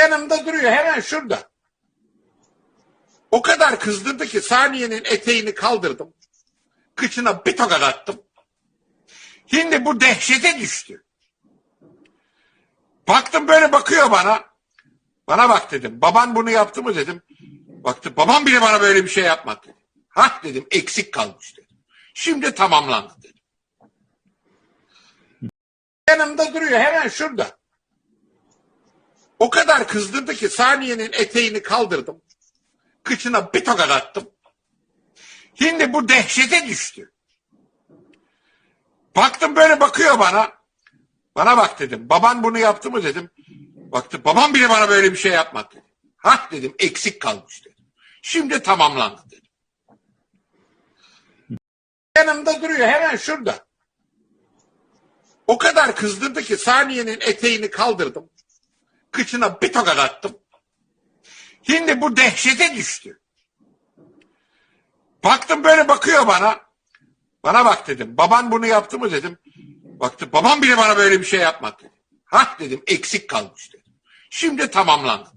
Yanımda duruyor hemen şurada. O kadar kızdırdı ki saniyenin eteğini kaldırdım. Kıçına bir tokat attım. Şimdi bu dehşete düştü. Baktım böyle bakıyor bana. Bana bak dedim. Baban bunu yaptı mı dedim. Baktı babam bile bana böyle bir şey yapmadı dedi. Hah dedim eksik kalmış dedim. Şimdi tamamlandı dedim. Yanımda duruyor hemen şurada. O kadar kızdırdı ki saniyenin eteğini kaldırdım. Kıçına bir tokat attım. Şimdi bu dehşete düştü. Baktım böyle bakıyor bana. Bana bak dedim. Baban bunu yaptı mı dedim. Baktı babam bile bana böyle bir şey yapmadı dedi. Hah dedim eksik kalmış dedim. Şimdi tamamlandı dedim. Yanımda duruyor hemen şurada. O kadar kızdırdı ki saniyenin eteğini kaldırdım. Kıçına bir tokat attım. Şimdi bu dehşete düştü. Baktım böyle bakıyor bana. Bana bak dedim. Baban bunu yaptı mı dedim. Baktı babam bile bana böyle bir şey yapmadı. Hah dedim eksik kalmış dedim. Şimdi tamamlandı.